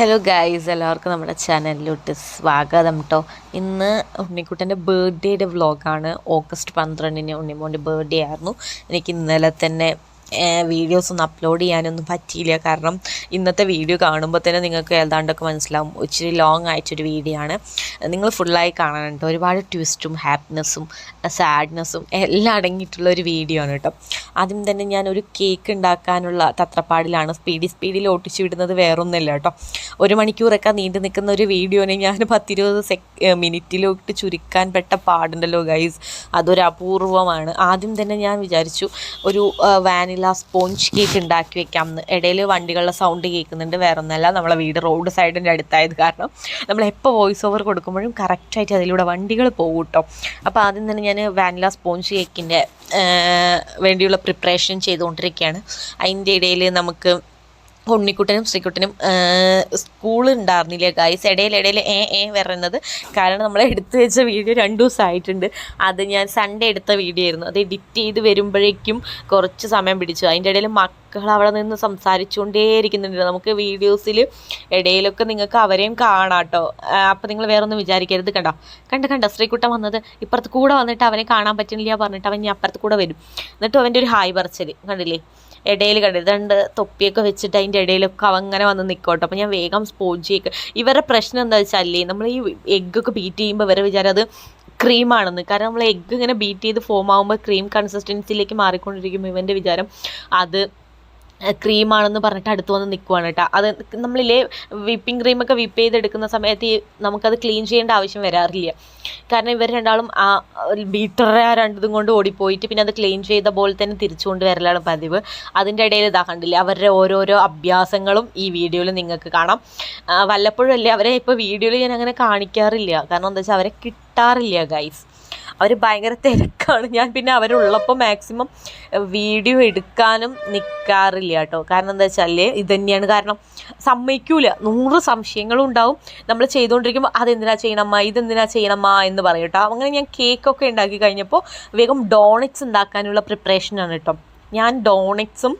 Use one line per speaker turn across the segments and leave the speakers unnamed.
Hello guys എല്ലാവർക്കും നമ്മുടെ ചാനലിലോട്ട് സ്വാഗതം കേട്ടോ ഇന്ന് ഉണ്ണിക്കുട്ടന്റെ ബർത്ത്ഡേയുടെ വ്ളോഗാണ് ഓഗസ്റ്റ് പന്ത്രണ്ടിന് ഉണ്ണിമോന്റെ ബർത്ത്ഡേ ആയിരുന്നു. എനിക്ക് ഇന്നലെ തന്നെ വീഡിയോസ് ഒന്നും അപ്ലോഡ് ചെയ്യാനൊന്നും പറ്റിയില്ല. കാരണം ഇന്നത്തെ വീഡിയോ കാണുമ്പോൾ തന്നെ നിങ്ങൾക്ക് ഏതാണ്ടൊക്കെ മനസ്സിലാവും. ഇച്ചിരി ലോങ് ആയിട്ടൊരു വീഡിയോ ആണ്. നിങ്ങൾ ഫുള്ളായി കാണാനുണ്ട്. ഒരുപാട് ട്വിസ്റ്റും ഹാപ്പിനെസ്സും സാഡ്നെസ്സും എല്ലാം അടങ്ങിയിട്ടുള്ള ഒരു വീഡിയോ ആണ് കേട്ടോ. ആദ്യം തന്നെ ഞാൻ ഒരു കേക്ക് ഉണ്ടാക്കാനുള്ള തത്രപ്പാടിലാണ് സ്പീഡി സ്പീഡിൽ ഓട്ടിച്ചു വിടുന്നത് വേറൊന്നുമില്ല കേട്ടോ. ഒരു മണിക്കൂറൊക്കെ നീണ്ടു നിൽക്കുന്ന ഒരു വീഡിയോനെ ഞാൻ പത്തിരുപത് സെക് മിനിറ്റിലോട്ട് ചുരുക്കാൻ പെട്ട പാടുണ്ടല്ലോ ഗൈസ് അതൊരു അപൂർവമാണ് ആദ്യം തന്നെ ഞാൻ വിചാരിച്ചു ഒരു വാനില സ്പോഞ്ച് കേക്ക് ഉണ്ടാക്കി വെക്കാം എന്ന് ഇടയിൽ വണ്ടികളുടെ സൗണ്ട് കേൾക്കുന്നുണ്ട്. വേറെ ഒന്നല്ല നമ്മളെ വീട് റോഡ് സൈഡിന്റെ അടുത്തായത് കാരണം നമ്മൾ എപ്പോൾ വോയിസ് ഓവർ കൊടുക്കുമ്പോഴും കറക്റ്റായിട്ട് അതിലൂടെ വണ്ടികൾ പോകും കേട്ടോ അപ്പോൾ ആദ്യം തന്നെ ഞാൻ വാനില സ്പോഞ്ച് കേക്കിന്റെ വേണ്ടിയുള്ള പ്രിപ്പറേഷൻ ചെയ്തുകൊണ്ടിരിക്കുകയാണ് അതിന്റെ ഇടയിൽ നമുക്ക് ഉണ്ണിക്കുട്ടനും ശ്രീക്കുട്ടനും സ്കൂൾ ഉണ്ടായിരുന്നില്ല ഗായ്സ് ഇടയിൽ ഏ ഏ വരുന്നത് കാരണം നമ്മൾ എടുത്തു വെച്ച വീഡിയോ രണ്ട് ദിവസമായിട്ടുണ്ട് അത് ഞാൻ സൺഡേ എടുത്ത വീഡിയോ ആയിരുന്നു. അത് എഡിറ്റ് ചെയ്ത് വരുമ്പോഴേക്കും കുറച്ച് സമയം പിടിച്ചു. അതിന്റെ ഇടയിൽ മക്കൾ അവിടെ നിന്ന് സംസാരിച്ചുകൊണ്ടേയിരിക്കുന്നുണ്ട്. നമുക്ക് വീഡിയോസിൽ ഇടയിലൊക്കെ നിങ്ങൾക്ക് അവരെയും കാണാം കേട്ടോ അപ്പോൾ നിങ്ങൾ വേറെ ഒന്നും വിചാരിക്കരുത് കണ്ടോ? കണ്ട കണ്ട? ശ്രീകുട്ടൻ വന്നത് ഇപ്പുറത്ത് കൂടെ വന്നിട്ട് അവനെ കാണാൻ പറ്റുന്നില്ല പറഞ്ഞിട്ട് അവൻ ഇനി അപ്പുറത്ത് കൂടെ വരും. എന്നിട്ട് അവന്റെ ഒരു ഹായ് പറച്ചൽ കണ്ടില്ലേ? ഇടയിൽ കണ്ടത് രണ്ട് തൊപ്പിയൊക്കെ വെച്ചിട്ട് അതിന്റെ ഇടയിലൊക്കെ അവങ്ങനെ വന്ന് നിൽക്കോട്ടോ അപ്പോൾ ഞാൻ വേഗം സ്പോഞ്ച് ചെയ്യുക ഇവരുടെ പ്രശ്നം എന്താ വെച്ചാലേ നമ്മൾ ഈ എഗ്ഗൊക്കെ ബീറ്റ് ചെയ്യുമ്പോൾ ഇവരെ വിചാരം അത് ക്രീമാണെന്ന് കാരണം നമ്മൾ എഗ്ഗ് ഇങ്ങനെ ബീറ്റ് ചെയ്ത് ഫോം ആകുമ്പോൾ ക്രീം കൺസിസ്റ്റൻസിയിലേക്ക് മാറിക്കൊണ്ടിരിക്കുമ്പോൾ ഇവന്റെ വിചാരം അത് ക്രീമാണെന്ന് പറഞ്ഞിട്ട് അടുത്ത് വന്ന് നിൽക്കുവാണ് കേട്ടോ. അത് നമ്മളില്ലേ വിപ്പിംഗ് ക്രീമൊക്കെ വിപ്പ് ചെയ്തെടുക്കുന്ന സമയത്ത് നമുക്കത് ക്ലീൻ ചെയ്യേണ്ട ആവശ്യം വരാറില്ല. കാരണം ഇവർ രണ്ടാളും ആ ബീറ്ററെ ആ രണ്ടതും കൊണ്ട് ഓടിപ്പോയിട്ട് പിന്നെ അത് ക്ലീൻ ചെയ്ത പോലെ തന്നെ തിരിച്ചു വരലാണ് പതിവ്. അതിന്റെ ഇടയിൽ ഇതാ കണ്ടില്ല അവരുടെ ഓരോരോ അഭ്യാസങ്ങളും ഈ വീഡിയോയിൽ നിങ്ങൾക്ക് കാണാം. വല്ലപ്പോഴും അല്ലേ അവരെ ഇപ്പോൾ വീഡിയോയിൽ ഞാൻ അങ്ങനെ കാണിക്കാറില്ല. കാരണം എന്താ വെച്ചാൽ അവരെ കിട്ടാറില്ല ഗൈസ് അവർ ഭയങ്കര തിരക്കാണ്. ഞാൻ പിന്നെ അവരുള്ളപ്പോൾ മാക്സിമം വീഡിയോ എടുക്കാനും നിൽക്കാറില്ല കേട്ടോ. കാരണം എന്താ വെച്ചാൽ ഇത് തന്നെയാണ്. കാരണം സമ്മതിക്കൂല. നൂറ് സംശയങ്ങളും ഉണ്ടാവും. നമ്മൾ ചെയ്തുകൊണ്ടിരിക്കുമ്പോൾ അതെന്തിനാ ചെയ്യണമ്മ ഇതെന്തിനാ ചെയ്യണമ്മ എന്ന് പറയും കേട്ടോ. അങ്ങനെ ഞാൻ കേക്കൊക്കെ ഉണ്ടാക്കി കഴിഞ്ഞപ്പോൾ വേഗം ഡോണറ്റ്സ് ഉണ്ടാക്കാനുള്ള പ്രിപ്പറേഷനാണ് കേട്ടോ. ഞാൻ ഡോണറ്റ്സും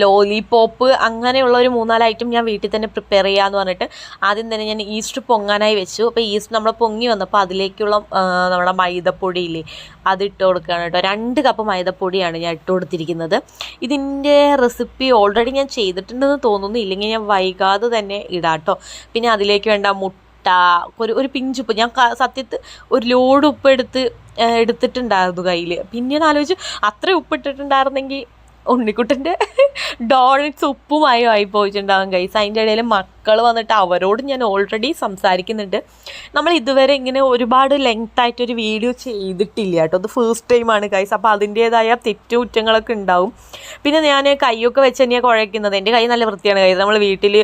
ലോലി ലോലിപോപ്പ് അങ്ങനെയുള്ള ഒരു മൂന്നാൽ ഐറ്റം ഞാൻ വീട്ടിൽ തന്നെ പ്രിപ്പയർ ചെയ്യാമെന്ന് പറഞ്ഞിട്ട് ആദ്യം തന്നെ ഞാൻ ഈസ്റ്റ് പൊങ്ങാനായി വെച്ചു. അപ്പോൾ ഈസ്റ്റ് നമ്മൾ പൊങ്ങി വന്നപ്പോൾ അതിലേക്കുള്ള നമ്മുടെ മൈദപ്പൊടിയില്ലേ അത് ഇട്ട് കൊടുക്കുകയാണ് കേട്ടോ. രണ്ട് കപ്പ് മൈദപ്പൊടിയാണ് ഞാൻ ഇട്ട് കൊടുത്തിരിക്കുന്നത്. ഇതിന്റെ റെസിപ്പി ഓൾറെഡി ഞാൻ ചെയ്തിട്ടുണ്ടെന്ന് തോന്നുന്നു. ഇല്ലെങ്കിൽ ഞാൻ വൈകാതെ തന്നെ ഇടാം കേട്ടോ. പിന്നെ അതിലേക്ക് വേണ്ട മുട്ട ഒരു ഒരു പിഞ്ചുപ്പ് ഞാൻ സത്യത്തിൽ ഒരു ലോഡ് ഉപ്പ് എടുത്ത് എടുത്തിട്ടുണ്ടായിരുന്നു കയ്യിൽ പിന്നീട് ആലോചിച്ചു അത്ര ഉപ്പിട്ടിട്ടുണ്ടായിരുന്നെങ്കിൽ ഉണ്ണിക്കുട്ടന്റെ ഡോണറ്റ്സ് ഉപ്പുമായി ആയി പോയിട്ടുണ്ടാകും ഗൈസ് അതിന്റെ ഇടയിൽ മക്കൾ വന്നിട്ട് അവരോട് ഞാൻ ഓൾറെഡി സംസാരിക്കുന്നുണ്ട്. നമ്മൾ ഇതുവരെ ഇങ്ങനെ ഒരുപാട് ലെങ്ത് ആയിട്ടൊരു വീഡിയോ ചെയ്തിട്ടില്ല കേട്ടോ. അത് ഫസ്റ്റ് ടൈമാണ് ഗൈസ് അപ്പോൾ അതിന്റേതായ തെറ്റുകുറ്റങ്ങളൊക്കെ ഉണ്ടാവും. പിന്നെ ഞാൻ കൈയൊക്കെ വെച്ച് തന്നെയാണ് കുഴയ്ക്കുന്നത്. എന്റെ കൈ നല്ല വൃത്തിയാണ് കൈ നമ്മൾ വീട്ടിൽ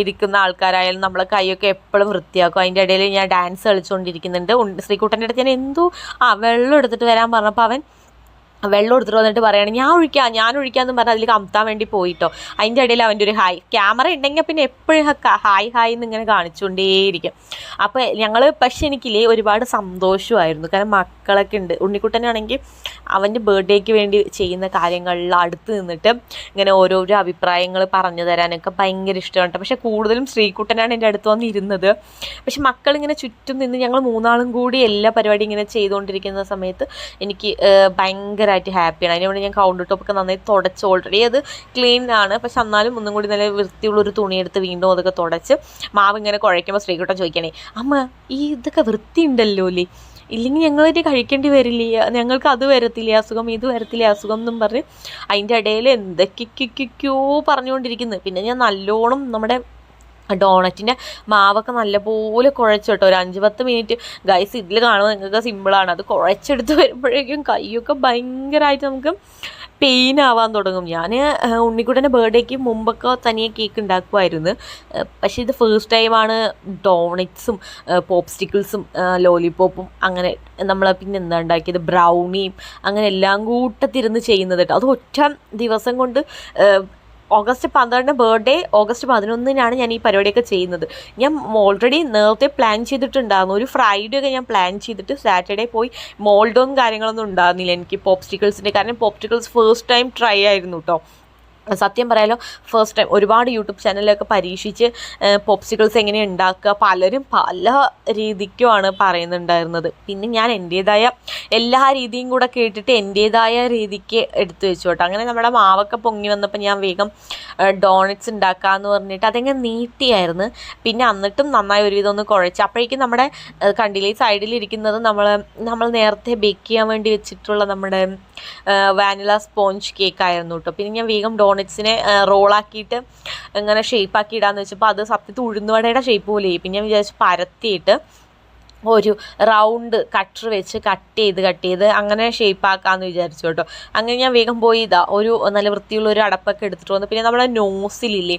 ഇരിക്കുന്ന ആൾക്കാരായാലും നമ്മളെ കൈയൊക്കെ എപ്പോഴും വൃത്തിയാക്കും. അതിന്റെ ഇടയിൽ ഞാൻ ഡാൻസ് കളിച്ചുകൊണ്ടിരിക്കുന്നുണ്ട് ശ്രീകുട്ടന്റെ അടുത്ത് ഞാൻ എന്തോ ആ വെള്ളം എടുത്തിട്ട് വരാൻ പറഞ്ഞപ്പോൾ അവൻ വെള്ളം എടുത്തിട്ട് വന്നിട്ട് പറയുകയാണ് ഞാൻ ഒഴിക്കാം ഞാൻ ഒഴിക്കാമെന്ന് പറഞ്ഞാൽ അതിൽ കമത്താൻ വേണ്ടി പോയിട്ടോ. അതിന്റെ ഇടയിൽ അവന്റെ ഒരു ഹായ് ക്യാമറ ഉണ്ടെങ്കിൽ പിന്നെ എപ്പോഴും ഹായ് ഹായ് എന്ന് ഇങ്ങനെ കാണിച്ചുകൊണ്ടേയിരിക്കും. അപ്പോൾ ഞങ്ങൾ പക്ഷെ എനിക്കില്ലേ ഒരുപാട് സന്തോഷമായിരുന്നു. കാരണം മക്കളൊക്കെ ഉണ്ട്. ഉണ്ണിക്കുട്ടനാണെങ്കിൽ അവന്റെ ബർത്ത്ഡേക്ക് വേണ്ടി ചെയ്യുന്ന കാര്യങ്ങളിൽ അടുത്ത് നിന്നിട്ട് ഇങ്ങനെ ഓരോരോ അഭിപ്രായങ്ങൾ പറഞ്ഞു തരാനൊക്കെ ഭയങ്കര ഇഷ്ടമാണ്. പക്ഷേ കൂടുതലും ശ്രീകുട്ടനാണ് എന്റെ അടുത്ത് വന്നിരുന്നത്. പക്ഷെ മക്കളിങ്ങനെ ചുറ്റും നിന്ന് ഞങ്ങൾ മൂന്നാളും കൂടി എല്ലാ പരിപാടിയും ഇങ്ങനെ ചെയ്തുകൊണ്ടിരിക്കുന്ന സമയത്ത് എനിക്ക് ഭയങ്കര ഭയങ്കരമായിട്ട് ഹാപ്പിയാണ് അതിനുവേണ്ടി ഞാൻ കൗണ്ടർ ടോപ്പൊക്കെ നന്നായി തുടച്ച് ഓൾറെഡി അത് ക്ലീൻ ആണ്. പക്ഷെ എന്നാലും ഒന്നും കൂടി നല്ല വൃത്തിയുള്ളൊരു തുണിയെടുത്ത് വീണ്ടും അതൊക്കെ തുടച്ച് മാവ് ഇങ്ങനെ കുഴയ്ക്കുമ്പോൾ ശ്രീകുട്ടൻ ചോദിക്കണേ അമ്മ ഈ ഇതൊക്കെ വൃത്തി ഉണ്ടല്ലോ അല്ലേ ഇല്ലെങ്കിൽ ഞങ്ങളിത് കഴിക്കേണ്ടി വരില്ല? ഞങ്ങൾക്ക് അത് വരത്തില്ല? അസുഖം ഇത് വരത്തില്ല? അസുഖം എന്നും പറഞ്ഞ് അതിന്റെ ഇടയിൽ എന്തൊക്കെയൊക്കെയോ പറഞ്ഞുകൊണ്ടിരിക്കുന്നു. പിന്നെ ഞാൻ നല്ലോണം നമ്മുടെ ഡോണറ്റിന്റെ മാവൊക്കെ നല്ലപോലെ കേട്ടോ. ഒരു അഞ്ച് പത്ത് മിനിറ്റ് ഗൈസ് ഇതിൽ കാണുമ്പോൾ നിങ്ങൾക്ക് സിമ്പിളാണ് അത് കുഴച്ചെടുത്ത് വരുമ്പോഴേക്കും കൈയൊക്കെ ഭയങ്കരമായിട്ട് നമുക്ക് പെയിൻ ആവാൻ തുടങ്ങും. ഞാൻ ഉണ്ണിക്കുട്ടന്റെ ബർത്ത്ഡേക്ക് മുമ്പൊക്കെ തനിയെ കേക്ക് ഉണ്ടാക്കുമായിരുന്നു പക്ഷേ ഇത് ഫസ്റ്റ് ടൈമാണ് ഡോണറ്റ്സും പോപ്സ്റ്റിക്കിൾസും ലോലിപോപ്പും അങ്ങനെ നമ്മൾ പിന്നെ എന്താ ഉണ്ടാക്കിയത്? ബ്രൗണിയും അങ്ങനെ എല്ലാം കൂട്ടത്തിരുന്ന് ചെയ്യുന്നത് കേട്ടോ. അത് ഒറ്റ ദിവസം കൊണ്ട് ഓഗസ്റ്റ് പന്ത്രണ്ട് ബർത്ത്ഡേ ഓഗസ്റ്റ് പതിനൊന്നിനാണ് ഞാൻ ഈ പരിപാടിയൊക്കെ ചെയ്യുന്നത്. ഞാൻ ഓൾറെഡി നേരത്തെ പ്ലാൻ ചെയ്തിട്ടുണ്ടായിരുന്നു. ഒരു ഫ്രൈഡേ ഒക്കെ ഞാൻ പ്ലാൻ ചെയ്തിട്ട് സാറ്റർഡേ പോയി മോൾഡോം കാര്യങ്ങളൊന്നും ഉണ്ടായിരുന്നില്ല. എനിക്ക് പോപ്സ്റ്റിക്കിൾസിന്റെ കാരണം പോപ്സ്റ്റിക്കിൾസ് ഫസ്റ്റ് ടൈം ട്രൈ ആയിരുന്നു കേട്ടോ സത്യം പറയാലോ ഫസ്റ്റ് ടൈം ഒരുപാട് യൂട്യൂബ് ചാനലൊക്കെ പരീക്ഷിച്ച് പോപ്സിക്കിൾസ് എങ്ങനെ ഉണ്ടാക്കുക പലരും പല രീതിക്കുമാണ് പറയുന്നുണ്ടായിരുന്നത്. പിന്നെ ഞാൻ എന്റേതായ എല്ലാ രീതിയും കൂടെ കേട്ടിട്ട് എന്റേതായ രീതിക്ക് എടുത്തു വെച്ചു കേട്ടോ. അങ്ങനെ നമ്മുടെ മാവൊക്കെ പൊങ്ങി വന്നപ്പോൾ ഞാൻ വേഗം ഡോണറ്റ്സ് ഉണ്ടാക്കാമെന്ന് പറഞ്ഞിട്ട് അതെങ്ങനെ നീട്ടിയായിരുന്നു. പിന്നെ എന്നിട്ടും നന്നായി ഒരുവിധം ഒന്ന് കുഴച്ച്. അപ്പോഴേക്കും നമ്മുടെ കണ്ടിലേ സൈഡിലിരിക്കുന്നത് നമ്മൾ നമ്മൾ നേരത്തെ ബേക്ക് ചെയ്യാൻ വേണ്ടി വെച്ചിട്ടുള്ള നമ്മുടെ വാനില സ്പോഞ്ച് കേക്ക് ആയിരുന്നു കേട്ടോ പിന്നെ ഞാൻ വേഗം ഡോണറ്റ്സിനെ റോളാക്കിയിട്ട് ഇങ്ങനെ ഷേപ്പാക്കി ഇടാന്ന് വെച്ചപ്പോൾ അത് സത്യത്തിൽ ഉഴുന്നുവടയുടെ ഷേപ്പ് പോലെ പിന്നെ ഞാൻ വിചാരിച്ചു പരത്തിയിട്ട് ഒരു റൗണ്ട് കട്ടർ വെച്ച് കട്ട് ചെയ്ത് കട്ട് ചെയ്ത് അങ്ങനെ ഷേപ്പ് ആക്കാമെന്ന് വിചാരിച്ചു കേട്ടോ. അങ്ങനെ ഞാൻ വേഗം പോയി ഇതാ ഒരു നല്ല വൃത്തിയുള്ള ഒരു അടപ്പൊക്കെ എടുത്തിട്ട് വന്നു. പിന്നെ നമ്മുടെ നോസിലില്ലേ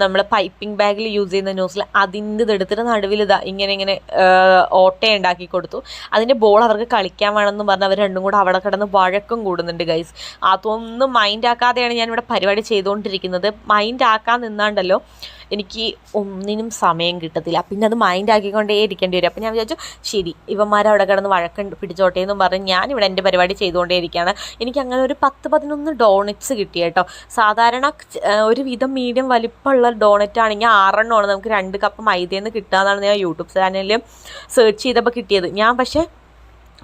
നമ്മൾ പൈപ്പിംഗ് ബാഗിൽ യൂസ് ചെയ്യുന്ന നോസിൽ അതിന്റെ ഇത് എടുത്തിട്ട് നടുവിൽ ഇതാ ഇങ്ങനെ ഇങ്ങനെ ഓട്ട ഉണ്ടാക്കി കൊടുത്തു. അതിന്റെ ബോൾ അവർക്ക് കളിക്കാൻ വേണമെന്ന് പറഞ്ഞ് അവർ രണ്ടും കൂടെ അവിടെ കിടന്ന് വഴക്കം കൂടുന്നുണ്ട് ഗൈസ് അതൊന്നും മൈൻഡ് ആക്കാതെയാണ് ഞാൻ ഇവിടെ പരിപാടി ചെയ്തുകൊണ്ടിരിക്കുന്നത്. മൈൻഡ് ആക്കാൻ നിന്നാണ്ടല്ലോ. എനിക്ക് ഒന്നിനും സമയം കിട്ടത്തില്ല. പിന്നെ അത് മൈൻഡ് ആക്കിക്കൊണ്ടേ ഇരിക്കേണ്ടി വരും. അപ്പം ഞാൻ വിചാരിച്ചു ശരി ഇവന്മാർ അവിടെ കിടന്ന് വഴക്കം പിടിച്ചോട്ടെ എന്നും പറഞ്ഞ് ഞാനിവിടെ എന്റെ പരിപാടി ചെയ്തുകൊണ്ടേ ഇരിക്കുകയാണ്. എനിക്ക് അങ്ങനെ ഒരു പത്ത് പതിനൊന്ന് ഡോണറ്റ്സ് കിട്ടി കേട്ടോ. സാധാരണ ഒരു വിധം മീഡിയം വലിപ്പമുള്ള ഡോണറ്റ് ആണെങ്കിൽ ആറെണ്ണമാണ് നമുക്ക് രണ്ട് കപ്പ് മൈദയിൽ നിന്ന് കിട്ടുക എന്നാണ് ഞാൻ യൂട്യൂബ് ചാനലിൽ സെർച്ച് ചെയ്തപ്പോൾ കിട്ടിയത്. ഞാൻ പക്ഷേ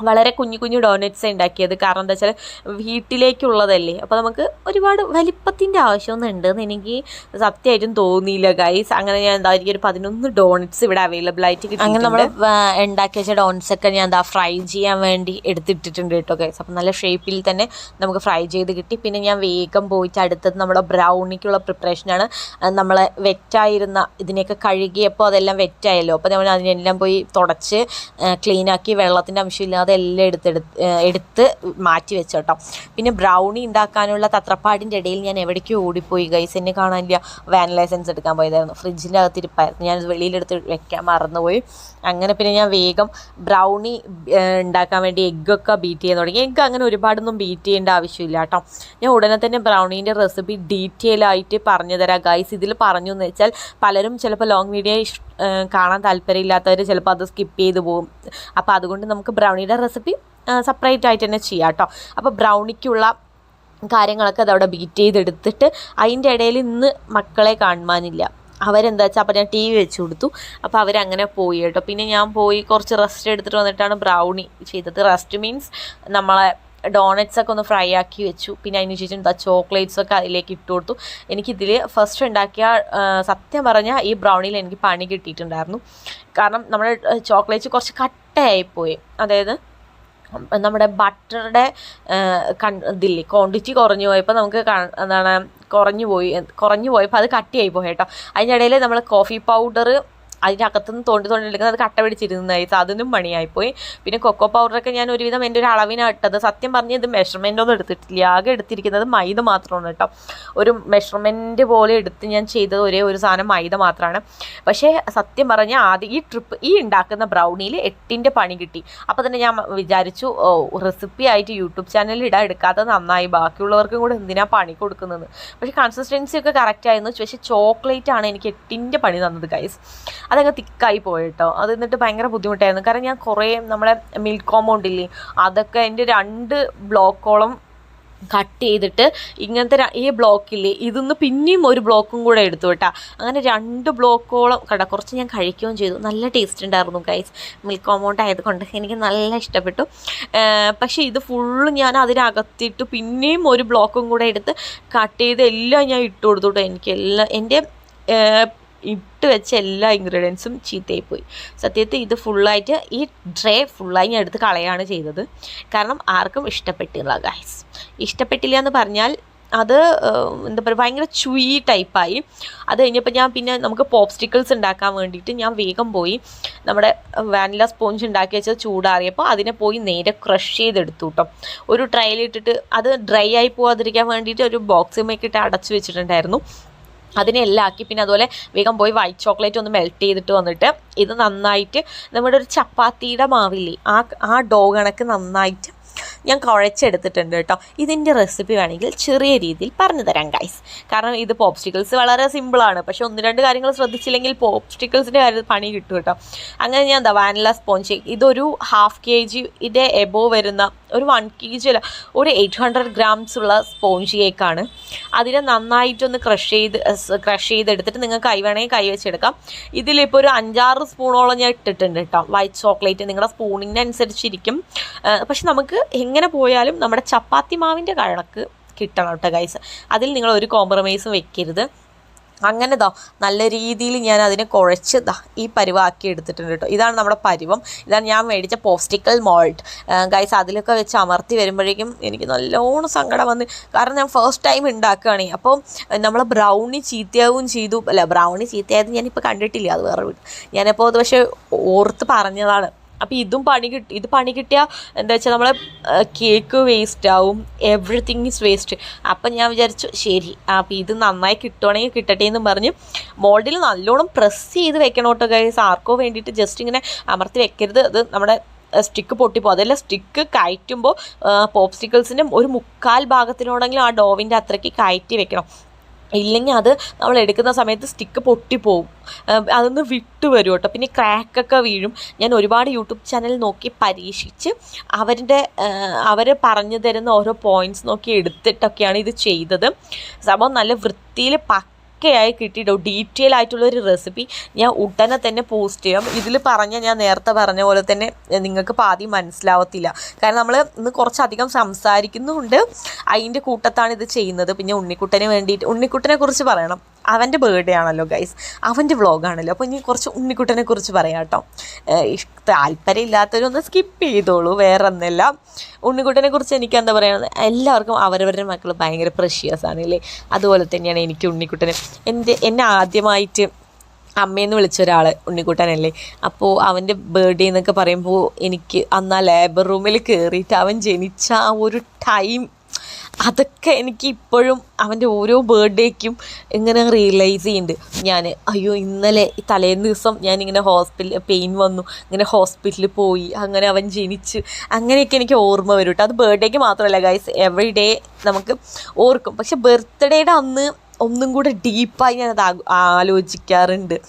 വളരെ കുഞ്ഞു കുഞ്ഞു ഡോനറ്റ്സ് ഉണ്ടാക്കിയത്. കാരണം എന്താ വെച്ചാൽ വീട്ടിലേക്കുള്ളതല്ലേ. അപ്പോൾ നമുക്ക് ഒരുപാട് വലിപ്പത്തിന്റെ ആവശ്യമൊന്നും ഉണ്ടെന്ന് എനിക്ക് സത്യമായിട്ടും തോന്നിയില്ല ഗൈസ് അങ്ങനെ ഞാൻ എന്താ എനിക്ക് ഒരു പതിനൊന്ന് ഡോണറ്റ്സ് ഇവിടെ അവൈലബിൾ ആയിട്ട് കിട്ടി അങ്ങനെ നമ്മൾ ഉണ്ടാക്കി വെച്ച ഡോണറ്റ്സ് ഒക്കെ ഞാൻ എന്താ ഫ്രൈ ചെയ്യാൻ വേണ്ടി എടുത്തിട്ടിട്ടുണ്ട് കേട്ടോ ഗൈസ് അപ്പം നല്ല ഷേപ്പിൽ തന്നെ നമുക്ക് ഫ്രൈ ചെയ്ത് കിട്ടി. പിന്നെ ഞാൻ വേഗം പോയിട്ട് അടുത്തത് നമ്മുടെ ബ്രൗണിക്കുള്ള പ്രിപ്പറേഷനാണ് നമ്മളെ വെറ്റായിരുന്ന ഇതിനെയൊക്കെ കഴുകിയപ്പോൾ അതെല്ലാം വെറ്റായല്ലോ. അപ്പോൾ നമ്മൾ അതിനെല്ലാം പോയി തുടച്ച് ക്ലീനാക്കി വെള്ളത്തിന്റെ ആവശ്യമില്ലാതെ എല്ലാം എടുത്തെടുത്ത് എടുത്ത് മാറ്റി വെച്ചു കേട്ടോ. പിന്നെ ബ്രൗണി ഉണ്ടാക്കാനുള്ള തത്രപ്പാടിന്റെ ഇടയിൽ ഞാൻ എവിടേക്കോ ഓടിപ്പോയി. ഗൈസ് എന്നെ കാണാനില്ല. വാൻ ലൈസൻസ് എടുക്കാൻ പോയതായിരുന്നു. ഫ്രിഡ്ജിന്റെ അകത്തിരിപ്പായിരുന്നു. ഞാനത് വെളിയിലെടുത്ത് വെക്കാൻ മറന്നുപോയി. അങ്ങനെ പിന്നെ ഞാൻ വേഗം ബ്രൗണി ഉണ്ടാക്കാൻ വേണ്ടി എഗ്ഗൊക്കെ ബീറ്റ് ചെയ്യാൻ തുടങ്ങി. എഗ്ഗ് അങ്ങനെ ഒരുപാടൊന്നും ബീറ്റ് ചെയ്യേണ്ട ആവശ്യമില്ല കേട്ടോ. ഞാൻ ഉടനെ തന്നെ ബ്രൗണീന്റെ റെസിപ്പി ഡീറ്റെയിൽ ആയിട്ട് പറഞ്ഞു തരാം. ഗൈസ് ഇതിൽ പറഞ്ഞു എന്ന് വെച്ചാൽ പലരും ചിലപ്പോൾ ലോങ് വീഡിയോ കാണാൻ താല്പര്യമില്ലാത്തവർ ചിലപ്പോൾ അത് സ്കിപ്പ് ചെയ്ത് പോകും അപ്പോൾ അതുകൊണ്ട് നമുക്ക് ബ്രൗണിയുടെ റെസിപ്പി സെപ്പറേറ്റ് ആയിട്ട് തന്നെ ചെയ്യാം കേട്ടോ അപ്പോൾ ബ്രൗണിക്കുള്ള കാര്യങ്ങളൊക്കെ അതവിടെ ബീറ്റ് ചെയ്തെടുത്തിട്ട് അതിന്റെ ഇടയിൽ ഇന്ന് മക്കളെ കാണുവാനില്ല. അവരെന്താ വെച്ചാൽ അപ്പോൾ ഞാൻ ടി വി വെച്ച് കൊടുത്തു. അപ്പോൾ അവരങ്ങനെ പോയി കേട്ടോ പിന്നെ ഞാൻ പോയി കുറച്ച് റെസ്റ്റ് എടുത്തിട്ട് വന്നിട്ടാണ് ബ്രൗണി ചെയ്തത്. റെസ്റ്റ് മീൻസ് നമ്മളെ ഡോണറ്റ്സ് ഒക്കെ ഒന്ന് ഫ്രൈ ആക്കി വെച്ചു. പിന്നെ അതിന് ശേഷം എന്താ ചോക്ലേറ്റ്സ് ഒക്കെ അതിലേക്ക് ഇട്ട് കൊടുത്തു. എനിക്കിതിൽ ഫസ്റ്റ് ഉണ്ടാക്കിയ സത്യം പറഞ്ഞാൽ ഈ ബ്രൗണിയിൽ എനിക്ക് പണി കിട്ടിയിട്ടുണ്ടായിരുന്നു. കാരണം നമ്മുടെ ചോക്ലേറ്റ്സ് കുറച്ച് കട്ടയായിപ്പോയി. അതായത് നമ്മുടെ ബട്ടറുടെ ഇതില്ലേ ക്വാണ്ടിറ്റി കുറഞ്ഞു പോയപ്പോൾ നമുക്ക് എന്താണ് കുറഞ്ഞു പോയി കുറഞ്ഞു പോയപ്പോൾ അത് കട്ടിയായി പോയി കേട്ടോ. അതിനിടയിൽ നമ്മൾ കോഫി പൗഡർ അതിന്റെ അകത്തുനിന്ന് തോണ്ടി തോണ്ടി എടുക്കുന്നത് അത് കട്ട പിടിച്ചിരുന്നതായി അതിനും പണിയായിപ്പോയി. പിന്നെ കൊക്കോ പൗഡറൊക്കെ ഞാൻ ഒരുവിധം എന്റെ ഒരു അളവിനാണ് ഇട്ടത്. സത്യം പറഞ്ഞ് ഇത് മെഷർമെന്റ് ഒന്നും എടുത്തിട്ടില്ല. ആകെ എടുത്തിരിക്കുന്നത് മൈദ മാത്രമാണ് കേട്ടോ. ഒരു മെഷർമെന്റ് പോലെ എടുത്ത് ഞാൻ ചെയ്തത് ഒരേ ഒരു സാധനം മൈദ മാത്രമാണ് പക്ഷേ സത്യം പറഞ്ഞാൽ ആദ്യം ഈ ട്രിപ്പ് ഈ ഉണ്ടാക്കുന്ന ബ്രൗണിയിൽ എട്ടിന്റെ പണി കിട്ടി. അപ്പോൾ തന്നെ ഞാൻ വിചാരിച്ചു റെസിപ്പി ആയിട്ട് യൂട്യൂബ് ചാനലിൽ ഇടാൻ എടുക്കാത്തത് നന്നായി. ബാക്കിയുള്ളവർക്കും കൂടെ എന്തിനാ പണി കൊടുക്കുന്നത്? പക്ഷേ കൺസിസ്റ്റൻസി ഒക്കെ കറക്റ്റ് ആയിരുന്നു. പക്ഷേ ചോക്ലേറ്റ് ആണ് എനിക്ക് എട്ടിന്റെ പണി തന്നത് ഗൈസ് അതങ്ങ് തിക്കായി പോയിട്ടോ. അത് എന്നിട്ട് ഭയങ്കര ബുദ്ധിമുട്ടായിരുന്നു. കാരണം ഞാൻ കുറേ നമ്മളെ മിൽക്ക് കോമ്പൗണ്ട് ഇല്ലേ അതൊക്കെ എന്റെ രണ്ട് ബ്ലോക്കോളം കട്ട് ചെയ്തിട്ട് ഇങ്ങനത്തെ ഈ ബ്ലോക്കില്ലേ ഇതൊന്ന് പിന്നെയും ഒരു ബ്ലോക്കും കൂടെ എടുത്തു കേട്ടാ. അങ്ങനെ രണ്ട് ബ്ലോക്കോളം കേട്ടോ കുറച്ച് ഞാൻ കഴിക്കുകയും ചെയ്തു. നല്ല ടേസ്റ്റ് ഉണ്ടായിരുന്നു ഗൈസ് മിൽക്ക് കോമ്പൗണ്ട് ആയതുകൊണ്ട് എനിക്ക് നല്ല ഇഷ്ടപ്പെട്ടു. പക്ഷേ ഇത് ഫുള്ള് ഞാൻ അതിനകത്തിട്ട് പിന്നെയും ഒരു ബ്ലോക്കും കൂടെ എടുത്ത് കട്ട് ചെയ്ത് എല്ലാം ഞാൻ ഇട്ട് കൊടുത്തു കേട്ടോ എനിക്ക് എല്ലാം എന്റെ ഇട്ട് വെച്ച എല്ലാ ഇൻഗ്രീഡിയൻസും ചീത്തയായിപ്പോയി. സത്യത്തിൽ ഇത് ഫുള്ളായിട്ട് ഈ ഡ്രേ ഫുള്ളായി ഞാൻ എടുത്ത് കളയാണ് ചെയ്തത്. കാരണം ആർക്കും ഇഷ്ടപ്പെട്ടില്ല ഗൈസ് ഇഷ്ടപ്പെട്ടില്ല എന്ന് പറഞ്ഞാൽ അത് എന്താ പറയുക ഭയങ്കര ചുയി ടൈപ്പായി അത് കഴിഞ്ഞപ്പോൾ ഞാൻ പിന്നെ നമുക്ക് പോപ്സ്റ്റിക്കിൾസ് ഉണ്ടാക്കാൻ വേണ്ടിയിട്ട് ഞാൻ വേഗം പോയി നമ്മുടെ വാനില സ്പോഞ്ച് ഉണ്ടാക്കി വെച്ചത് ചൂടാറിയപ്പോൾ അതിനെ പോയി നേരെ ക്രഷ് ചെയ്തെടുത്തു കേട്ടോ ഒരു ട്രയലിട്ടിട്ട് അത് ഡ്രൈ ആയി പോവാതിരിക്കാൻ വേണ്ടിയിട്ട് ഒരു ബോക്സിമേക്കിട്ട് അടച്ചു വെച്ചിട്ടുണ്ടായിരുന്നു. അതിനെ എല്ലാം ആക്കി. പിന്നെ അതുപോലെ വേഗം പോയി വൈറ്റ് ചോക്ലേറ്റ് ഒന്ന് മെൽറ്റ് ചെയ്തിട്ട് വന്നിട്ട് ഇത് നന്നായിട്ട് നമ്മുടെ ഒരു ചപ്പാത്തിയുടെ മാവില്ലേ ആ ആ ഡോ കണക്ക് നന്നായിട്ട് ഞാൻ കുഴച്ചെടുത്തിട്ടുണ്ട് കേട്ടോ. ഇതിന്റെ റെസിപ്പി വേണമെങ്കിൽ ചെറിയ രീതിയിൽ പറഞ്ഞു തരാം ഗൈസ് കാരണം ഇത് പോപ്സ്റ്റിക്കിൾസ് വളരെ സിമ്പിളാണ് പക്ഷേ ഒന്ന് രണ്ട് കാര്യങ്ങൾ ശ്രദ്ധിച്ചില്ലെങ്കിൽ പോപ്സ്റ്റിക്കിൾസിന്റെ കാര്യം പണി കിട്ടും കേട്ടോ. അങ്ങനെ ഞാൻ എന്താ വാനില സ്പോഞ്ച് ഇതൊരു ഹാഫ് കെ ജിയുടെ എബോ വരുന്ന ഒരു വൺ കെ ജി അല്ല ഒരു എയ്റ്റ് ഹൺഡ്രഡ് ഗ്രാംസ് ഉള്ള സ്പോഞ്ച് കേക്കാണ് അതിനെ നന്നായിട്ടൊന്ന് ക്രഷ് ചെയ്ത് ക്രഷ് ചെയ്തെടുത്തിട്ട് നിങ്ങൾക്ക് കൈ വേണമെങ്കിൽ കൈ വെച്ചെടുക്കാം. ഇതിലിപ്പോൾ ഒരു അഞ്ചാറ് സ്പൂണോളം ഞാൻ ഇട്ടിട്ടുണ്ട് കേട്ടോ. വൈറ്റ് ചോക്ലേറ്റ് നിങ്ങളുടെ സ്പൂണിനനുസരിച്ചിരിക്കും പക്ഷെ നമുക്ക് എങ്ങനെ പോയാലും നമ്മുടെ ചപ്പാത്തി മാവിന്റെ കണക്ക് കിട്ടണം കേട്ടോ ഗൈസ് അതിൽ നിങ്ങൾ ഒരു കോംപ്രമൈസും വെക്കരുത്. അങ്ങനെ ദാ നല്ല രീതിയിൽ ഞാൻ അതിനെ കുഴച്ച് ദാ ഈ പരിവാക്കി എടുത്തിട്ടുണ്ട് കേട്ടോ. ഇതാണ് നമ്മുടെ പരിവം. ഇതാണ് ഞാൻ മേടിച്ച പോസ്റ്റിക്കൽ മോൾട്ട്. ഗൈസ് അതിലൊക്കെ വെച്ച് അമർത്തി വരുമ്പോഴേക്കും എനിക്ക് നല്ലോണം സങ്കടം വന്ന്. കാരണം ഞാൻ ഫസ്റ്റ് ടൈം ഉണ്ടാക്കുകയാണ് അപ്പോൾ നമ്മൾ ബ്രൗണി ചീത്തയാവും ചെയ്തു. അല്ല ബ്രൗണി ചീത്തയായത് ഞാനിപ്പോൾ കണ്ടിട്ടില്ല. അത് വേറെ വീട്ടിൽ ഞാനപ്പോൾ അത് പക്ഷേ ഓർത്ത് പറഞ്ഞതാണ്. അപ്പോൾ ഇതും പണി കിട്ടി ഇത് പണി കിട്ടിയാൽ എന്താ വെച്ചാൽ നമ്മളെ കേക്ക് വേസ്റ്റ് ആവും എവറിത്തിങ് ഈസ് വേസ്റ്റ് അപ്പം ഞാൻ വിചാരിച്ചു ശരി അപ്പോൾ ഇത് നന്നായി കിട്ടുവാണെങ്കിൽ കിട്ടട്ടെ എന്ന് പറഞ്ഞ് മോൾഡിൽ നല്ലോണം പ്രസ് ചെയ്ത് വെക്കണം കേട്ടോ കൈസ് ആർക്കോ വേണ്ടിയിട്ട് ജസ്റ്റ് ഇങ്ങനെ അമർത്തി വെക്കരുത്. അത് നമ്മുടെ സ്റ്റിക്ക് പൊട്ടിപ്പോ അതല്ല സ്റ്റിക്ക് കയറ്റുമ്പോൾ പോപ്സ്റ്റിക്കിൾസിന്റെ ഒരു മുക്കാൽ ഭാഗത്തിനോടെങ്കിലും ആ ഡോവിന്റെ അത്രയ്ക്ക് കയറ്റി വെക്കണം. ഇല്ലെങ്കിൽ അത് നമ്മൾ എടുക്കുന്ന സമയത്ത് സ്റ്റിക്ക് പൊട്ടിപ്പോവും അതൊന്ന് വിട്ടു വരും കേട്ടോ. പിന്നെ ക്രാക്കൊക്കെ വീഴും. ഞാൻ ഒരുപാട് യൂട്യൂബ് ചാനൽ നോക്കി പരീക്ഷിച്ച് അവരുടെ അവർ പറഞ്ഞു തരുന്ന ഓരോ പോയിന്റ്സ് നോക്കി എടുത്തിട്ടൊക്കെയാണ് ഇത് ചെയ്തത്. സംഭവം നല്ല വൃത്തിയിൽ പക്ക പക്കയായി കിട്ടിയിട്ടോ ഡീറ്റെയിൽ ആയിട്ടുള്ളൊരു റെസിപ്പി ഞാൻ ഉടനെ തന്നെ പോസ്റ്റ് ചെയ്യാം. ഇതിൽ പറഞ്ഞ ഞാൻ നേരത്തെ പറഞ്ഞ പോലെ തന്നെ നിങ്ങൾക്ക് പാതി മനസ്സിലാവത്തില്ല. കാരണം നമ്മൾ ഇന്ന് കുറച്ചധികം സംസാരിക്കുന്നുണ്ട്. അതിന്റെ കൂട്ടത്താണ് ഇത് ചെയ്യുന്നത്. പിന്നെ ഉണ്ണിക്കുട്ടന് വേണ്ടിയിട്ട് ഉണ്ണിക്കുട്ടനെ കുറിച്ച് പറയണം. അവന്റെ ബർത്ത്ഡേ ആണല്ലോ ഗൈസ് അവന്റെ വ്ളോഗാണല്ലോ അപ്പോൾ ഇനി കുറച്ച് ഉണ്ണിക്കുട്ടനെ കുറിച്ച് പറയാം കേട്ടോ. താല്പര്യമില്ലാത്തവരൊന്ന് സ്കിപ്പ് ചെയ്തോളൂ. വേറെ ഒന്നല്ല ഉണ്ണിക്കുട്ടനെ കുറിച്ച് എനിക്ക് എന്താ പറയുക എല്ലാവർക്കും അവരവരുടെ മക്കൾ ഭയങ്കര പ്രഷ്യസ് ആണ് അല്ലേ? അതുപോലെ തന്നെയാണ് എനിക്ക് ഉണ്ണിക്കുട്ടനെ. എന്റെ എന്നെ ആദ്യമായിട്ട് അമ്മയെന്ന് വിളിച്ച ഒരാൾ ഉണ്ണിക്കുട്ടനല്ലേ? അപ്പോൾ അവന്റെ ബർത്ത്ഡേ എന്നൊക്കെ പറയുമ്പോൾ എനിക്ക് അന്ന് ആ ലേബർ റൂമിൽ കയറിയിട്ട് അവൻ ജനിച്ച ആ ഒരു ടൈം അതൊക്കെ എനിക്ക് ഇപ്പോഴും അവന്റെ ഓരോ ബർത്ത്ഡേക്കും ഇങ്ങനെ റിയലൈസ് ചെയ്യുന്നുണ്ട് ഞാൻ അയ്യോ ഇന്നലെ തലേന്ന് ദിവസം ഞാനിങ്ങനെ ഹോസ്പിറ്റൽ പെയിൻ വന്നു. ഇങ്ങനെ ഹോസ്പിറ്റലിൽ പോയി. അങ്ങനെ അവൻ ജനിച്ച്. അങ്ങനെയൊക്കെ എനിക്ക് ഓർമ്മ വരും കേട്ടോ അത് ബർത്ത്ഡേക്ക് മാത്രമല്ല ഗൈസ് എവറി ഡേ നമുക്ക് ഓർക്കും. പക്ഷെ ബർത്ത്ഡേയുടെ അന്ന് ഒന്നും കൂടെ ഡീപ്പായി ഞാനത് ആലോചിക്കാറുണ്ട്.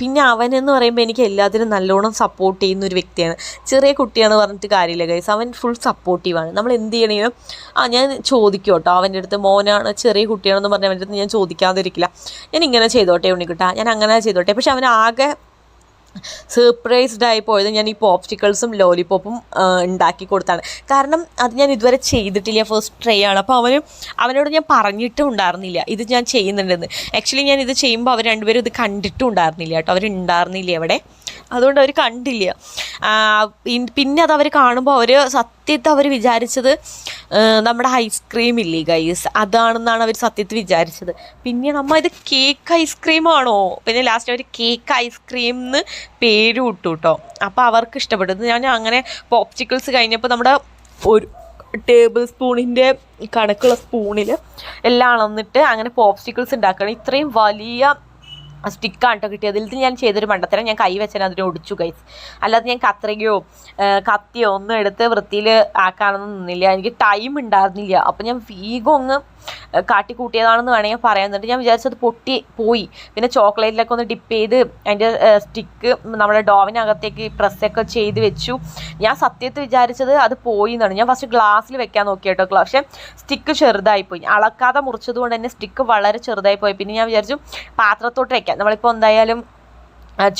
പിന്നെ അവനെന്ന് പറയുമ്പോൾ എനിക്ക് എല്ലാത്തിനും നല്ലോണം സപ്പോർട്ട് ചെയ്യുന്ന ഒരു വ്യക്തിയാണ്. ചെറിയ കുട്ടിയാണ് പറഞ്ഞിട്ട് കാര്യമില്ല ഗൈസ് അവൻ ഫുൾ സപ്പോർട്ടീവാണ് നമ്മൾ എന്ത് ചെയ്യണമെങ്കിലും ആ ഞാൻ ചോദിക്കും കേട്ടോ അവന്റെ അടുത്ത് മോനാണ് ചെറിയ കുട്ടിയാണെന്ന് പറഞ്ഞ അവന്റെ അടുത്ത് ഞാൻ ചോദിക്കാതിരിക്കില്ല. ഞാൻ ഇങ്ങനെ ചെയ്തോട്ടെ ഉണ്ണിക്കുട്ടാ. ഞാൻ അങ്ങനെ ചെയ്തോട്ടെ. പക്ഷെ അവൻ ആകെ സർപ്രൈസ്ഡ് ആയി പോയത് ഞാൻ ഈ പോപ്സ്റ്റിക്കിൾസും ലോലിപോപ്പും ഉണ്ടാക്കി കൊടുത്താണ്. കാരണം അത് ഞാൻ ഇതുവരെ ചെയ്തിട്ടില്ല ഫസ്റ്റ് ട്രൈ ആണ്. അപ്പോൾ അവന് അവനോട് ഞാൻ പറഞ്ഞിട്ടും ഉണ്ടായിരുന്നില്ല. ഇത് ഞാൻ ചെയ്യുന്നുണ്ടെന്ന്. ആക്ച്വലി ഞാൻ ഇത് ചെയ്യുമ്പോൾ അവർ രണ്ടുപേരും ഇത് കണ്ടിട്ടും ഉണ്ടായിരുന്നില്ല കേട്ടോ. അവരുണ്ടായിരുന്നില്ല അവിടെ അതുകൊണ്ട് അവർ കണ്ടില്ല. പിന്നെ അത് അവർ കാണുമ്പോൾ അവർ സത്യത്തെ അവർ വിചാരിച്ചത് നമ്മുടെ ഐസ്ക്രീം ഇല്ലേ ഗൈസ് അതാണെന്നാണ് അവർ സത്യത്തിൽ വിചാരിച്ചത്. പിന്നെ നമ്മ ഇത് കേക്ക് ഐസ്ക്രീമാണോ പിന്നെ ലാസ്റ്റ് അവർ കേക്ക് ഐസ്ക്രീം എന്ന് പേര് ഇട്ടു കേട്ടോ അപ്പോൾ അവർക്ക് ഇഷ്ടപ്പെട്ടത് ഞാൻ അങ്ങനെ പോപ്സിക്കിൾസ് കഴിഞ്ഞപ്പോൾ നമ്മുടെ ഒരു ടേബിൾ സ്പൂണിന്റെ കണക്കുള്ള സ്പൂണിൽ എല്ലാം അളന്നിട്ട് അങ്ങനെ പോപ്സിക്കിൾസ് ഉണ്ടാക്കണം. ഇത്രയും വലിയ സ്റ്റിക്കാണ് കേട്ടോ കിട്ടിയത്. ഇതിൽ ഞാൻ ചെയ്തൊരു മണ്ടത്തരം ഞാൻ കൈ വെച്ചാൽ അതിനെ ഒടിച്ചു കൈസ് അല്ലാതെ ഞാൻ കത്രികയോ കത്തിയോ ഒന്നും എടുത്ത് വൃത്തിയിൽ ആക്കാനൊന്നും നിന്നില്ല. എനിക്ക് ടൈം ഉണ്ടായിരുന്നില്ല. അപ്പം ഞാൻ വീഗം ഒന്ന് കാട്ടിക്കൂട്ടിയതാണെന്ന് വേണമെങ്കിൽ പറയാൻ എന്നിട്ട് ഞാൻ വിചാരിച്ചത് പൊട്ടി പോയി. പിന്നെ ചോക്ലേറ്റിലൊക്കെ ഒന്ന് ഡിപ്പ് ചെയ്ത് അതിന്റെ സ്റ്റിക്ക് നമ്മുടെ ഡോവിനകത്തേക്ക് പ്രസ്സൊക്കെ ചെയ്ത് വെച്ചു. ഞാൻ സത്യത്തിൽ വിചാരിച്ചത് അത് പോയി എന്നാണ്. ഞാൻ ഫസ്റ്റ് ഗ്ലാസ്സിൽ വെക്കാൻ നോക്കി കേട്ടോ പക്ഷേ സ്റ്റിക്ക് ചെറുതായിപ്പോയി അളക്കാതെ മുറിച്ചത് കൊണ്ട് തന്നെ സ്റ്റിക്ക് വളരെ ചെറുതായി പോയി. പിന്നെ ഞാൻ വിചാരിച്ചു പാത്രത്തോട്ട് വെക്കാം നമ്മളിപ്പോൾ എന്തായാലും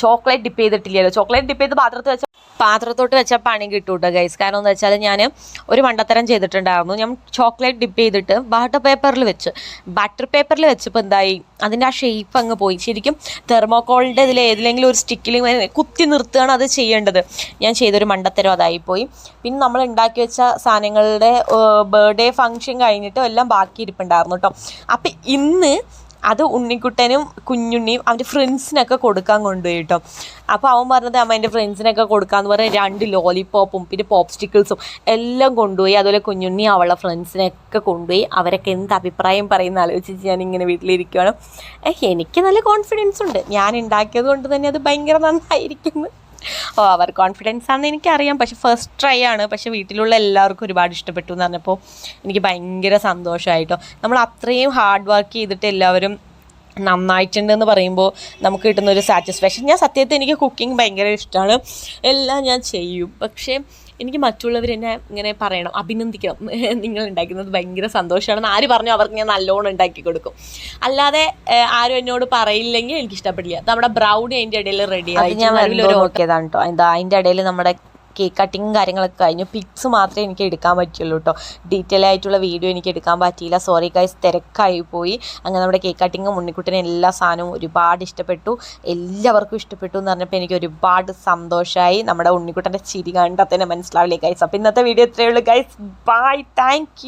ചോക്ലേറ്റ് ഡിപ്പ് ചെയ്തിട്ടില്ലല്ലോ. ചോക്ലേറ്റ് ഡിപ്പ് ചെയ്ത് പാത്രത്തിൽ വെച്ചാൽ പാത്രത്തോട്ട് വെച്ചാൽ പണി കിട്ടും ഗൈസ് കാരണം എന്ന് വെച്ചാൽ ഞാൻ ഒരു മണ്ടത്തരം ചെയ്തിട്ടുണ്ടായിരുന്നു. ഞാൻ ചോക്ലേറ്റ് ഡിപ്പ് ചെയ്തിട്ട് ബട്ടർ പേപ്പറിൽ വെച്ച്. ബട്ടർ പേപ്പറിൽ വെച്ചപ്പോൾ എന്തായി? അതിന്റെ ആ ഷേപ്പ് അങ്ങ് പോയി. ശരിക്കും തെർമോക്കോളിന്റെ ഇതിൽ ഏതിലെങ്കിലും ഒരു സ്റ്റിക്കിൽ കുത്തി നിർത്തുകയാണ് അത് ചെയ്യേണ്ടത്. ഞാൻ ചെയ്തൊരു മണ്ടത്തരം അതായിപ്പോയി. പിന്നെ നമ്മൾ ഉണ്ടാക്കി വെച്ച സാധനങ്ങളുടെ ബർത്ത്ഡേ ഫങ്ഷൻ കഴിഞ്ഞിട്ട് എല്ലാം ബാക്കി ഇരിപ്പുണ്ടായിരുന്നു കേട്ടോ അപ്പം ഇന്ന് അത് ഉണ്ണിക്കുട്ടനും കുഞ്ഞുണ്ണിയും അവന്റെ ഫ്രണ്ട്സിനൊക്കെ കൊടുക്കാൻ കൊണ്ടുപോയി കേട്ടോ. അപ്പോൾ അവൻ പറഞ്ഞത് അമ്മ എന്റെ ഫ്രണ്ട്സിനൊക്കെ കൊടുക്കാമെന്ന് പറഞ്ഞാൽ രണ്ട് ലോലിപോപ്പും പിന്നെ പോപ്സ്റ്റിക്കിൾസും എല്ലാം കൊണ്ടുപോയി. അതുപോലെ കുഞ്ഞുണ്ണി അവളെ ഫ്രണ്ട്സിനൊക്കെ കൊണ്ടുപോയി. അവരൊക്കെ എന്ത് അഭിപ്രായം പറയുന്ന ആലോചിച്ച് ഞാൻ ഇങ്ങനെ വീട്ടിലിരിക്കുകയാണ് എനിക്ക് നല്ല കോൺഫിഡൻസ് ഉണ്ട്. ഞാൻ ഉണ്ടാക്കിയത് കൊണ്ട് തന്നെ അത് ഭയങ്കര നന്നായിരിക്കുന്നു. ഓവർ കോൺഫിഡൻസ് ആണെന്ന് എനിക്കറിയാം. പക്ഷെ ഫസ്റ്റ് ട്രൈ ആണ്. പക്ഷെ വീട്ടിലുള്ള എല്ലാവർക്കും ഒരുപാട് ഇഷ്ടപ്പെട്ടു എന്ന് പറഞ്ഞപ്പോൾ എനിക്ക് ഭയങ്കര സന്തോഷമായിട്ടോ. നമ്മൾ അത്രയും ഹാർഡ് വർക്ക് ചെയ്തിട്ട് എല്ലാവരും നന്നായിട്ടുണ്ടെന്ന് പറയുമ്പോൾ നമുക്ക് കിട്ടുന്ന ഒരു സാറ്റിസ്ഫാക്ഷൻ ഞാൻ സത്യത്തിൽ എനിക്ക് കുക്കിംഗ് ഭയങ്കര ഇഷ്ടമാണ്. എല്ലാം ഞാൻ ചെയ്യും. പക്ഷേ എനിക്ക് മറ്റുള്ളവർ എന്നെ ഇങ്ങനെ പറയണം അഭിനന്ദിക്കണം. നിങ്ങൾ ഉണ്ടാക്കുന്നത് ഭയങ്കര സന്തോഷമാണെന്ന് ആര് പറഞ്ഞു അവർക്ക് ഞാൻ നല്ലോണം ഉണ്ടാക്കി കൊടുക്കും. അല്ലാതെ ആരും എന്നോട് പറയില്ലെങ്കിൽ എനിക്ക് ഇഷ്ടപ്പെടില്ല. നമ്മുടെ ബ്രൗണി അതിന്റെ ഇടയിൽ റെഡി ആയി. അതിന്റെ ഇടയിൽ നമ്മുടെ കേക്ക് കട്ടിങ്ങും കാര്യങ്ങളൊക്കെ കഴിഞ്ഞു. പിക്സ് മാത്രമേ എനിക്ക് എടുക്കാൻ പറ്റുള്ളൂ കേട്ടോ ഡീറ്റെയിൽ ആയിട്ടുള്ള വീഡിയോ എനിക്ക് എടുക്കാൻ പറ്റിയില്ല. സോറി ഗൈസ് തിരക്കായി പോയി. അങ്ങനെ നമ്മുടെ കേക്ക് കട്ടിങ്ങും ഉണ്ണിക്കുട്ടിനും എല്ലാ സാധനവും ഒരുപാട് ഇഷ്ടപ്പെട്ടു. എല്ലാവർക്കും ഇഷ്ടപ്പെട്ടു എന്ന് പറഞ്ഞപ്പോൾ എനിക്ക് ഒരുപാട് സന്തോഷമായി നമ്മുടെ ഉണ്ണിക്കുട്ടന്റെ ചിരി കണ്ടാൽ തന്നെ മനസ്സിലാവില്ലേ ഗൈസ് അപ്പോൾ ഇന്നത്തെ വീഡിയോ ഇത്രയേ ഉള്ളൂ ഗൈസ് ബൈ താങ്ക്